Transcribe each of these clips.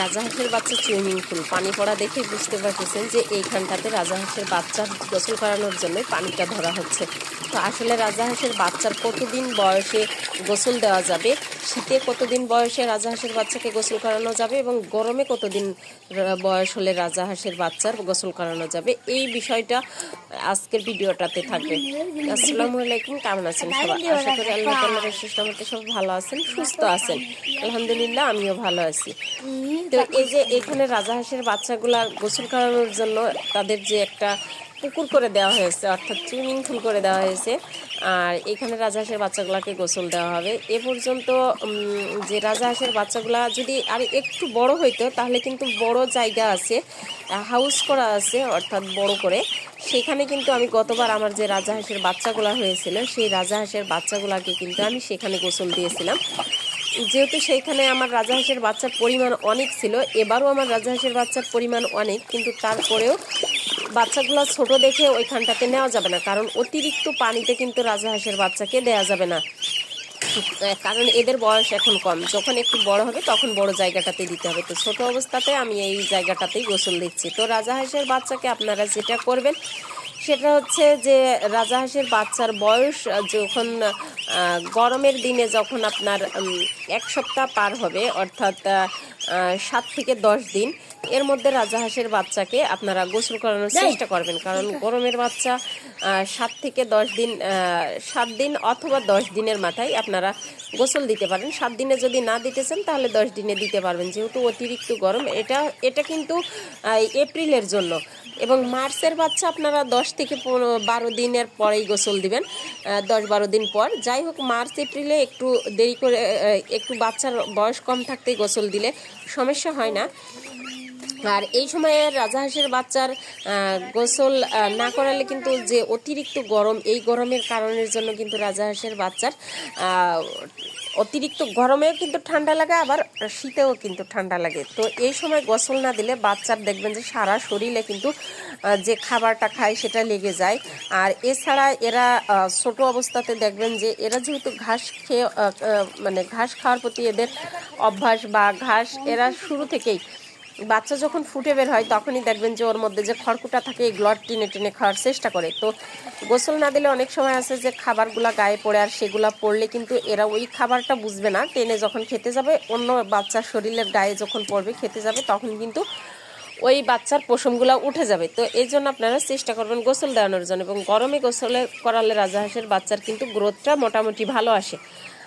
রাজাহাঁসের বাচ্চা swimming pool. পানি পড়া দেখে বুঝতে পারতেছেন যে এইখানটাতে রাজা হাঁসের বাচ্চা গোসল করানোর জন্য পানিটা ধরা হচ্ছে। তো আসলে রাজা হাঁসের বাচ্চার কতদিন বয়সে গোসল দেওয়া যাবে। শীতে কতদিন বয়সে রাজাহাঁসের বাচ্চাকে গোসল করানো যাবে এবং গরমে কতদিন বয়স হলে রাজাহাঁসের বাচ্চার গোসল করানো যাবে? এই বিষয়টা আজকের ভিডিওটাতে থাকবে। আসসালামু আলাইকুম, কেমন আছেন সবাই? আশা করি আল্লাহ অশেষ রহমতে সব ভালো আছেন, সুস্থ আছেন। আলহামদুলিল্লাহ, আমিও ভালো আছি। তো এই যে এখানে রাজা রাজাহাঁসের বাচ্চাগুলা গোসল করানোর জন্য তাদের যে একটা পুকুর করে দেওয়া হয়েছে, অর্থাৎ সুইমিং পুল করে দেওয়া হয়েছে। আর এখানে রাজাহাঁসের বাচ্চাগুলোকে গোসল দেওয়া হবে। এ পর্যন্ত যে রাজাহাঁসের বাচ্চাগুলা যদি আর একটু বড় হইতো, তাহলে কিন্তু বড় জায়গা আছে হাউস করা আছে, অর্থাৎ বড় করে। সেখানে কিন্তু আমি গতবার আমার যে রাজাহাঁসের বাচ্চাগুলা হয়েছিল, সেই রাজাহাঁসের বাচ্চাগুলাকে কিন্তু আমি সেখানে গোসল দিয়েছিলাম। যেহেতু সেইখানে আমার রাজাহাঁসের বাচ্চার পরিমাণ অনেক ছিল, এবারও আমার রাজাহাঁসের বাচ্চার পরিমাণ অনেক, কিন্তু তারপরেও বাচ্চাগুলো ছোট দেখে ওইখানটাতে নেওয়া যাবে না, কারণ অতিরিক্ত পানিতে কিন্তু রাজাহাঁসের বাচ্চাকে দেয়া যাবে না। কারণ এদের বয়স এখন কম, যখন একটু বড় হবে তখন বড় জায়গাটাতে দিতে হবে। তো ছোট অবস্থাতে আমি এই জায়গাটাতেই গোসল দিচ্ছি। তো রাজাহাঁসের বাচ্চাকে আপনারা যেটা করবেন, সেটা হচ্ছে যে রাজাহাঁসের বাচ্চার বয়স যখন গরমের দিনে যখন আপনার এক সপ্তাহ পার হবে, অর্থাৎ সাত থেকে দশ দিন এর মধ্যে রাজাহাঁসের বাচ্চাকে আপনারা গোসল করানোর চেষ্টা করবেন কারণ গরমের বাচ্চা সাত থেকে দশ দিন সাত দিন অথবা দশ দিনের মাথায় আপনারা গোসল দিতে পারেন। সাত দিনে যদি না দিতে চান তাহলে দশ দিনে দিতে পারবেন যেহেতু অতিরিক্ত গরম। এটা এটা কিন্তু এপ্রিলের জন্য। এবং মার্চের বাচ্চা আপনারা দশ থেকে পনেরো বারো দিনের পরেই গোসল দিবেন দশ বারো দিন পর। যাই হোক মার্চ এপ্রিলে একটু দেরি করে একটু বাচ্চার বয়স কম থাকতেই গোসল দিলে সমস্যা হয় না। আর এই সময়ে রাজাহাঁসের বাচ্চার গোসল না করালে কিন্তু যে অতিরিক্ত গরম, এই গরমের কারণের জন্য কিন্তু রাজাহাঁসের বাচ্চার অতিরিক্ত গরমেও কিন্তু ঠান্ডা লাগে, আবার শীতেও কিন্তু ঠান্ডা লাগে। তো এই সময় গোসল না দিলে বাচ্চার দেখবেন যে সারা শরীরে কিন্তু যে খাবারটা খায় সেটা লেগে যায়। আর এছাড়া এরা ছোট অবস্থাতে দেখবেন যে এরা যেহেতু ঘাস খেয়ে মানে ঘাস খাওয়ার প্রতি এদের অভ্যাস বা ঘাস এরা শুরু থেকেই বাচ্চা যখন ফুটে বের হয়, তখনই দেখবেন যে ওর মধ্যে যে খড়কুটা থাকে, এই এগুলো টেনে টেনে খাওয়ার চেষ্টা করে। তো গোসল না দিলে অনেক সময় আছে যে খাবারগুলা গায়ে পড়ে আর সেগুলা পড়লে কিন্তু এরা ওই খাবারটা বুঝবে না। টেনে যখন খেতে যাবে, অন্য বাচ্চার শরীরের গায়ে যখন পড়বে, খেতে যাবে, তখন কিন্তু ওই বাচ্চার পশমগুলো উঠে যাবে। তো এই জন্য আপনারা চেষ্টা করবেন গোসল দেওয়ানোর জন্য এবং গরমে গোসলে করালে রাজাহাঁসের বাচ্চার কিন্তু গ্রোথটা মোটামুটি ভালো আসে।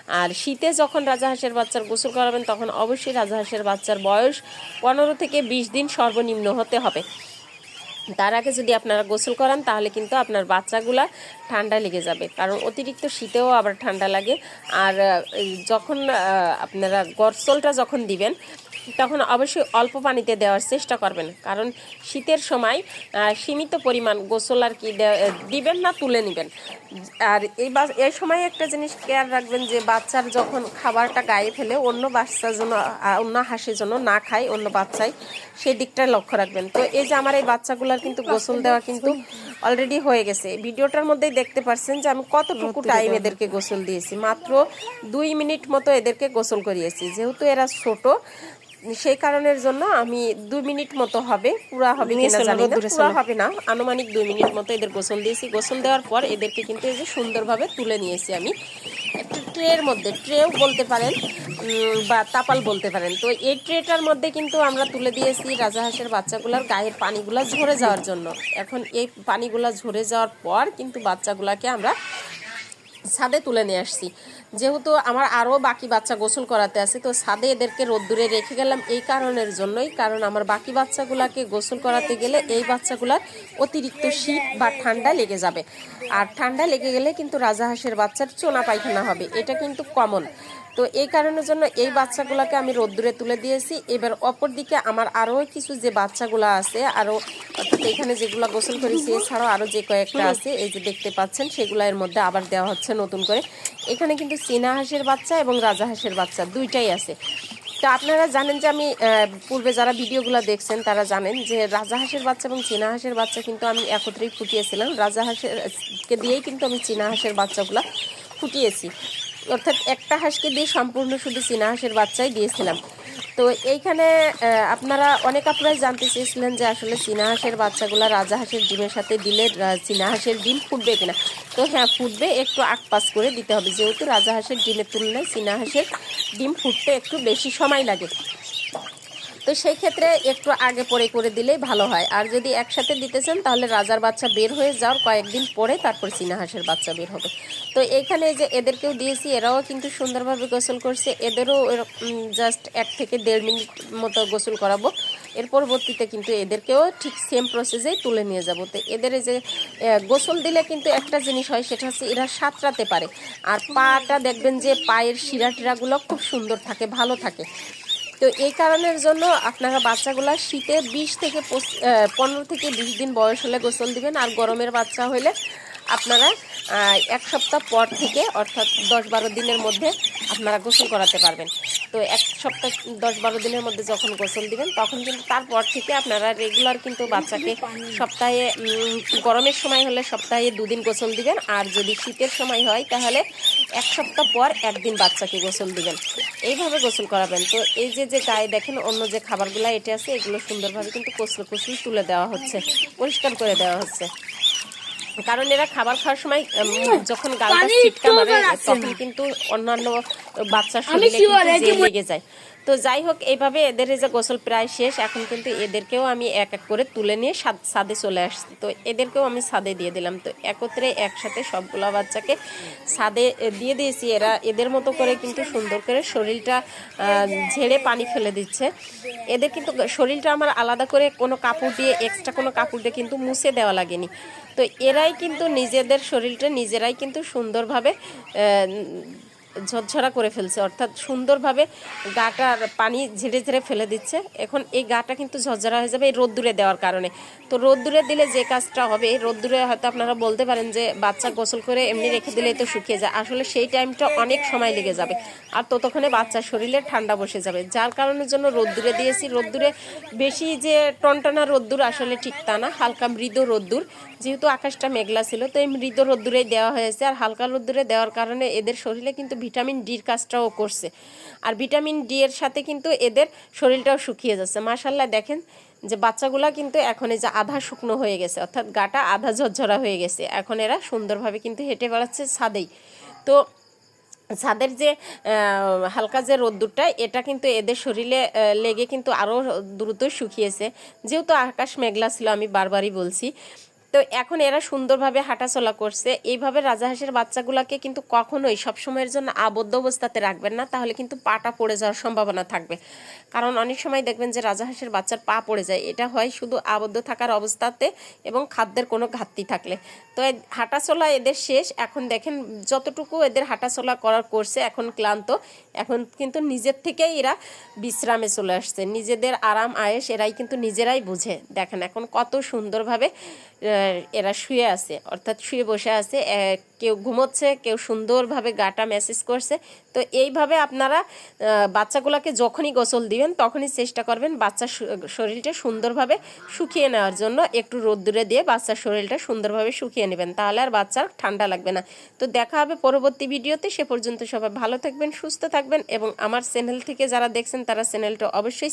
আর শীতে যখন রাজাহাঁসের বাচ্চার গোসল করাবেন, তখন অবশ্যই রাজাহাঁসের বাচ্চার বয়স পনেরো থেকে বিশ দিন সর্বনিম্ন হতে হবে। তার আগে যদি আপনারা গোসল করান, তাহলে কিন্তু আপনার বাচ্চাগুলা ঠান্ডা লেগে যাবে। কারণ অতিরিক্ত শীতেও আবার ঠান্ডা লাগে। আর যখন আপনারা গরসলটা যখন দিবেন তখন অবশ্যই অল্প পানিতে দেওয়ার চেষ্টা করবেন। কারণ শীতের সময় সীমিত পরিমাণ গোসল আর কি দিবেন না তুলে নেবেন। আর এই বা- এই সময় একটা জিনিস কেয়ার রাখবেন যে বাচ্চার যখন খাবারটা গায়ে ফেলে অন্য বাচ্চার জন্য অন্য হাঁসের জন্য না খায় অন্য বাচ্চায় সেই দিকটা লক্ষ্য রাখবেন। তো এই যে আমার এই বাচ্চাগুলোর কিন্তু গোসল দেওয়া কিন্তু অলরেডি হয়ে গেছে। ভিডিওটার মধ্যেই দেখতে পারছেন যে আমি কতটুকু টাইম এদেরকে গোসল দিয়েছি। মাত্র দুই মিনিট মতো এদেরকে গোসল করিয়েছি। যেহেতু এরা ছোট সেই কারণের জন্য আমি দুই মিনিট মতো হবে পুরা হবে কিনা জানি না পুরা হবে না। আনুমানিক দুই মিনিট মতো এদের গোসল দিয়েছি। গোসল দেওয়ার পর এদেরকে কিন্তু এই যে সুন্দরভাবে তুলে নিয়েছি আমি। একটা ট্রের মধ্যে ট্রেও বলতে পারেন বা তাপাল বলতে পারেন। তো এই ট্রেটার মধ্যে কিন্তু আমরা তুলে দিয়েছি রাজা হাঁসের বাচ্চাগুলোর গায়ের পানিগুলা ঝরে যাওয়ার জন্য। এখন এই পানিগুলা ঝরে যাওয়ার পর কিন্তু বাচ্চাগুলাকে আমরা ছাদে তুলে নিয়ে আসছি। যেহেতু আমার আরও বাকি বাচ্চা গোসল করাতে আছে, তো ছাদে এদেরকে রোদ্দুরে রেখে গেলাম এই কারণের জন্যই। কারণ আমার বাকি বাচ্চাগুলাকে গোসল করাতে গেলে এই বাচ্চাগুলার অতিরিক্ত শীত বা ঠান্ডা লেগে যাবে। আর ঠান্ডা লেগে গেলে কিন্তু রাজাহাঁসের বাচ্চার চোনা পায়খানা হবে। এটা কিন্তু কমন তো এই কারণের জন্য এই বাচ্চাগুলোকে আমি রোদ্দুরে তুলে দিয়েছি। এবার অপর দিকে আমার আরও কিছু যে বাচ্চাগুলো আছে, আরও এখানে যেগুলো গোসল করেছি, এছাড়াও আরও যে কয়েকটা আছে, এই যে দেখতে পাচ্ছেন, সেগুলো এর মধ্যে আবার দেওয়া হচ্ছে নতুন করে। এখানে কিন্তু চীনা হাঁসের বাচ্চা এবং রাজাহাঁসের বাচ্চা দুইটাই আছে। তো আপনারা জানেন যে আমি পূর্বে যারা ভিডিওগুলো দেখছেন, তারা জানেন যে রাজাহাঁসের বাচ্চা এবং চীনা হাঁসের বাচ্চা কিন্তু আমি একত্রেই ফুটিয়েছিলাম। রাজাহাঁসের কে দিয়েই কিন্তু আমি চীনা হাঁসের বাচ্চাগুলো ফুটিয়েছি। অর্থাৎ একটা হাঁসকে দিয়ে সম্পূর্ণ শুধু চীনা হাঁসের বাচ্চাই দিয়েছিলাম। তো এইখানে আপনারা অনেক আপনারাই জানতে চেয়েছিলেন যে আসলে চীনা হাঁসের বাচ্চাগুলো রাজা হাঁসের ডিমের সাথে দিলে চীনা হাঁসের ডিম ফুটবে কিনা? তো হ্যাঁ ফুটবে, একটু আকপাস করে দিতে হবে। যেহেতু রাজা হাঁসের ডিমের তুলনায় চীনা হাঁসের ডিম ফুটতে একটু বেশি সময় লাগে। তো সেই ক্ষেত্রে একটু আগে পরে করে দিলেই ভালো হয়। আর যদি একসাথে দিতেছেন তাহলে রাজার বাচ্চা বের হয়ে যাওয়ার কয়েকদিন পরে তারপর চীনা হাঁসের বাচ্চা বের হবে। তো এইখানে এই যে এদেরকেও দিয়েছি, এরাও কিন্তু সুন্দরভাবে গোসল করছে। এদেরও জাস্ট এক থেকে দেড় মিনিট মতো গোসল করাবো। এর পরবর্তীতে কিন্তু এদেরকেও ঠিক সেম প্রসেসেই তুলে নিয়ে যাব। তো এদের যে গোসল দিলে কিন্তু একটা জিনিস হয়, সেটা হচ্ছে এরা সাঁতরাতে পারে। আর পাটা দেখবেন যে পায়ের শিরা টিরাগুলো খুব সুন্দর থাকে, ভালো থাকে। তো এই কারণের জন্য আপনারা বাচ্চাগুলা শীতে বিশ থেকে পনেরো থেকে বিশ দিন বয়স হলে গোসল দিবেন আর গরমের বাচ্চা হলে আপনারা এক সপ্তাহ পর থেকে অর্থাৎ দশ বারো দিনের মধ্যে আপনারা গোসল করাতে পারবেন। তো এক সপ্তাহ, দশ বারো দিনের মধ্যে যখন গোসল দিবেন, তখন কিন্তু তারপর থেকে আপনারা রেগুলার কিন্তু বাচ্চাকে সপ্তাহে গরমের সময় হলে সপ্তাহে দুদিন গোসল দিবেন। আর যদি শীতের সময় হয়, তাহলে এক সপ্তাহ পর একদিন বাচ্চাকে গোসল দিবেন। এইভাবে গোসল করাবেন। তো এই যে যে গায়ে দেখেন, অন্য যে খাবারগুলো এটা আছে, এগুলো সুন্দরভাবে কিন্তু কচলে কচলে তুলে দেওয়া হচ্ছে, পরিষ্কার করে দেওয়া হচ্ছে। কারণ এরা খাবার খাওয়ার সময় যখন গালটা ছিটকা মারে তখন কিন্তু অন্যান্য বাচ্চার শরীরে লেগে যায়। তো যাই হোক এইভাবে এদের যে গোসল প্রায় শেষ, এখন কিন্তু এদেরকেও আমি এক এক করে তুলে নিয়ে ছাদে চলে আসছি। তো এদেরকেও আমি ছাদে দিয়ে দিলাম। তো একত্রে একসাথে সবগুলো বাচ্চাকে ছাদে দিয়ে দিয়েছি। এরা এদের মতো করে কিন্তু সুন্দর করে শরীরটা ঝেড়ে পানি ফেলে দিচ্ছে। এদের কিন্তু শরীরটা আমার আলাদা করে কোনো কাপড় দিয়ে এক্সট্রা কোনো কাপড় দিয়ে কিন্তু মুছে দেওয়া লাগেনি। তো এরাই কিন্তু নিজেদের শরীরটা নিজেরাই কিন্তু সুন্দরভাবে ঝরঝরা করে ফেলছে, অর্থাৎ সুন্দরভাবে গাটার পানি ঝেড়ে ঝেড়ে ফেলে দিচ্ছে। এখন এই গাটা কিন্তু ঝরঝরা হয়ে যাবে এই রোদ্দুরে দেওয়ার কারণে। তো রোদ্দুরে দিলে যে কাজটা হবে রোদ্দুরে হয়তো আপনারা বলতে পারেন যে বাচ্চা গোসল করে এমনি রেখে দিলে তো শুকিয়ে যায়। আসলে সেই টাইমটা অনেক সময় লেগে যাবে। আর ততক্ষণে বাচ্চার শরীরে ঠান্ডা বসে যাবে। যার কারণের জন্য রোদ্দুরে দিয়েছি। রোদ্দুরে বেশি যে টনটনা রোদ্দুর আসলে ঠিক তা না, হালকা মৃদু রোদ্দুর। যেহেতু আকাশটা মেঘলা ছিল, তো এই মৃদু রোদ্দুরেই দেওয়া হয়েছে। আর হালকা রোদ্দুরে দেওয়ার কারণে এদের শরীরে কিন্তু ভিটামিন ডির কাজটাও করছে। আর ভিটামিন ডি এর সাথে কিন্তু এদের শরীরটাও শুকিয়ে যাচ্ছে। মাশাল্লাহ দেখেন যে বাচ্চাগুলা কিন্তু এখন এই যে আধা শুকনো হয়ে গেছে, অর্থাৎ গাটা আধা ঝরঝরা হয়ে গেছে। এখন এরা সুন্দরভাবে কিন্তু হেঁটে বেড়াচ্ছে ছাদেই। তো ছাদের যে হালকা যে রোদ্দুরটা, এটা কিন্তু এদের শরীরে লেগে কিন্তু আরও দ্রুত শুকিয়েছে। যেহেতু আকাশ মেঘলা ছিল, আমি বারবারই বলছি। তো এখন এরা সুন্দরভাবে হাঁটাচলা করছে। এইভাবে রাজাহাঁসের বাচ্চাগুলোকে কিন্তু কখনোই সবসময়ের জন্য আবদ্ধ অবস্থাতে রাখবেন না, তাহলে কিন্তু পাটা পড়ে যাওয়ার সম্ভাবনা থাকবে। কারণ অনেক সময় দেখবেন যে রাজাহাঁসের বাচ্চার পা পড়ে যায়। এটা হয় শুধু আবদ্ধ থাকার অবস্থাতে এবং খাদ্যের কোনো ঘাটতি থাকলে। তো হাঁটাচলা এদের শেষ। এখন দেখেন যতটুকু এদের হাঁটাচলা করার করছে, এখন ক্লান্ত। এখন কিন্তু নিজের থেকেই এরা বিশ্রামে চলে আসছে। নিজেদের আরাম, আয়েস এরাই কিন্তু নিজেরাই বুঝে। দেখেন এখন কত সুন্দরভাবে এরা শুয়ে আছে, অর্থাৎ শুয়ে বসে আছে কেউ ঘুমোচ্ছে, কেউ সুন্দরভাবে গাটা ম্যাসেজ করছে। তো এইভাবে আপনারা বাচ্চাগুলোকে যখনই গোসল দিবেন, তখনই চেষ্টা করবেন বাচ্চার শরীরটা সুন্দরভাবে শুকিয়ে নেওয়ার জন্য একটু রোদ্দুরে দিয়ে বাচ্চার শরীরটা সুন্দরভাবে শুকিয়ে নেবেন, তাহলে আর বাচ্চার ঠান্ডা লাগবে না। তো দেখা হবে পরবর্তী ভিডিওতে, সে পর্যন্ত সবাই ভালো থাকবেন, সুস্থ থাকবেন এবং আমার চ্যানেল থেকে যারা দেখছেন, তারা চ্যানেলটা অবশ্যই